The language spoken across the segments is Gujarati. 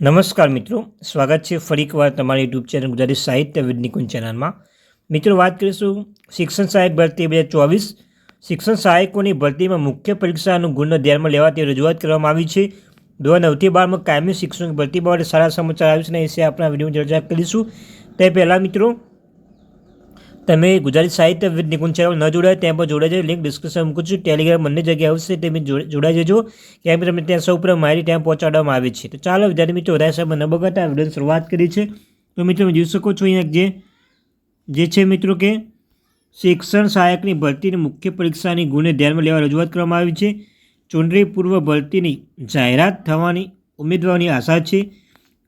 નમસ્કાર મિત્રો, સ્વાગત છે ફરી એકવાર તમારી યુટ્યુબ ચેનલ ગુજરાતી સાહિત્ય વિદ ચેનલમાં. મિત્રો, વાત કરીશું શિક્ષણ સહાયક ભરતી બે હજાર ચોવીસ. શિક્ષણ સહાયકોની ભરતીમાં મુખ્ય પરીક્ષાનું ગુણ ધ્યાનમાં લેવાતી રજૂઆત કરવામાં આવી છે. દો નવથી બારમાં કાયમી શિક્ષણ ભરતી બાબતે સારા સમાચાર આવ્યું છે અને એ વિશે આપણા આ વિડીયોમાં ચર્ચા કરીશું. તે પહેલાં મિત્રો તમે ગુજરાતી સાહિત્ય વિદ નિકુંજ ચેનલ ન જોડાય ત્યાં પણ જોડાઈ જાય લિંક ડિસ્ક્રિપ્શન મૂકું છું. ટેલિગ્રામ બંને જગ્યાએ આવશે તમે જોડાઈ જજો. કેમ કે તમે ત્યાં સૌ પ્રથમ માહિતી ત્યાં પહોંચાડવામાં આવે છે. તો ચાલો, વિદ્યાર્થી મિત્રો, વધારે સમય ન બગાડતા વિડીયોની શરૂઆત કરી છે તો મિત્રો જોઈ શકો છો અહીંયા જે જે છે મિત્રો કે શિક્ષણ સહાયકની ભરતીની મુખ્ય પરીક્ષાની ગુને ધ્યાનમાં લેવા રજૂઆત કરવામાં આવી છે. ચૂંટણી પૂર્વ ભરતીની જાહેરાત થવાની ઉમેદવારની આશા છે.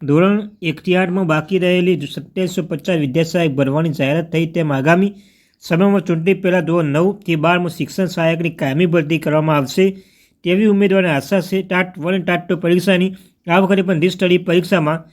ધોરણ એકથી આઠમાં બાકી રહેલી સત્યાવીસો પચાસ વિદ્યા સહાયક ભરવાની જાહેરાત થઈ તેમ આગામી સમયમાં ચૂંટણી પહેલાં ધોરણ નવથી બારમાં શિક્ષણ સહાયકની કાયમી ભરતી કરવામાં આવશે તેવી ઉમેદવારને આશા છે. ટાટ વન ટાટ ટુ પરીક્ષાની આ વખતે પણ દ્વિસ્તરીય પરીક્ષામાં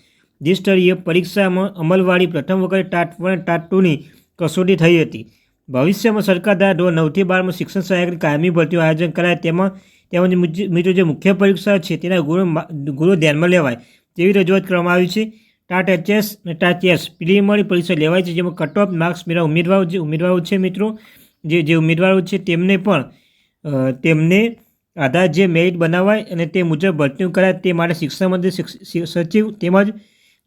સ્ટડીય પરીક્ષામાં અમલવાળી પ્રથમ વખતે ટાટ વન ટાટ ટુની કસોટી થઈ હતી. ભવિષ્યમાં સરકાર દ્વારા ધોરણ નવથી બારમાં શિક્ષણ સહાયકની કાયમી ભરતીનું આયોજન કરાય તેમાં તેમજ મુજ- મિત્રો જે મુખ્ય પરીક્ષા છે તેના ગુણો ગુણો ધ્યાનમાં લેવાય. તેવી રજૂઆત કરવામાં આવી છે. ટાટ એચએસ અને ટાટ એસ પ્રિલિમિનરી પરીક્ષા લેવાય છે. જેમાં કટ ઓફ માર્ક્સ મેળવવા ઉમેદવારો જે ઉમેદવારો છે મિત્રો, જે જે ઉમેદવારો છે તેમને પણ તેમને આધાર જે મેરિટ બનાવાય અને તે મુજબ ભરતી કરાય તે માટે શિક્ષણ મંત્રી સચિવ તેમજ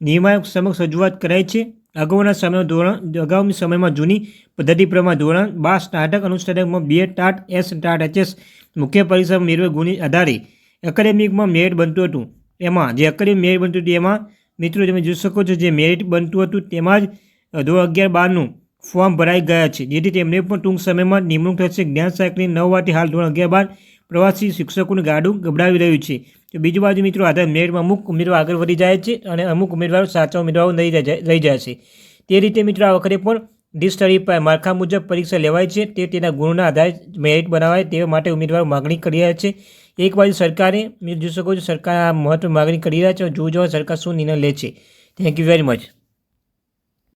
નિયામક સમક્ષ રજૂઆત કરાઈ છે. અગાઉના સમયમાં ધોરણ, અગાઉની સમયમાં જૂની પદ્ધતિ પ્રમાણે ધોરણ બાર સ્નાતક અનુસ્નાતકમાં બે ટાટ એસ ટાટ એચએસ મુખ્ય પરીક્ષામાં મેળવેલ ગુણી આધારે એકેડેમિકમાં મેરિટ બનતું હતું. એમાં જે અકરી મેરિટ બનતું હતું એમાં, મિત્રો તમે જોઈ શકો છો જે મેરિટ બનતું હતું તેમાં જ ધોરણ અગિયાર બારનું ફોર્મ ભરાઈ ગયા છે. જેથી તેમને પણ ટૂંક સમયમાં નિમણૂક થશે. જ્ઞાન સાયકલની નવ વાટી હાલ ધોરણ અગિયાર બાર પ્રવાસી શિક્ષકોનું ગાડું ગબડાવી રહ્યું છે. તો બીજી બાજુ મિત્રો આધાર મેરિટમાં અમુક ઉમેદવારો આગળ વધી જાય છે અને અમુક ઉમેદવારો સાચા ઉમેદવારો રહી જાય છે. તે રીતે મિત્રો આ વખતે પણ ડી સ્ટડી પર માળખા મુજબ પરીક્ષા લેવાય છે, તે તેના ગુણના આધારે મેરિટ બનાવાય તે માટે ઉમેદવારો માગણી કરી રહ્યા છે. એક બાજુ સરકારે જોઈ શકો છો, સરકાર આ મહત્વ માગણી કરી રહ્યા છે જોવા સરકાર શું નિર્ણય લે છે. Thank you very much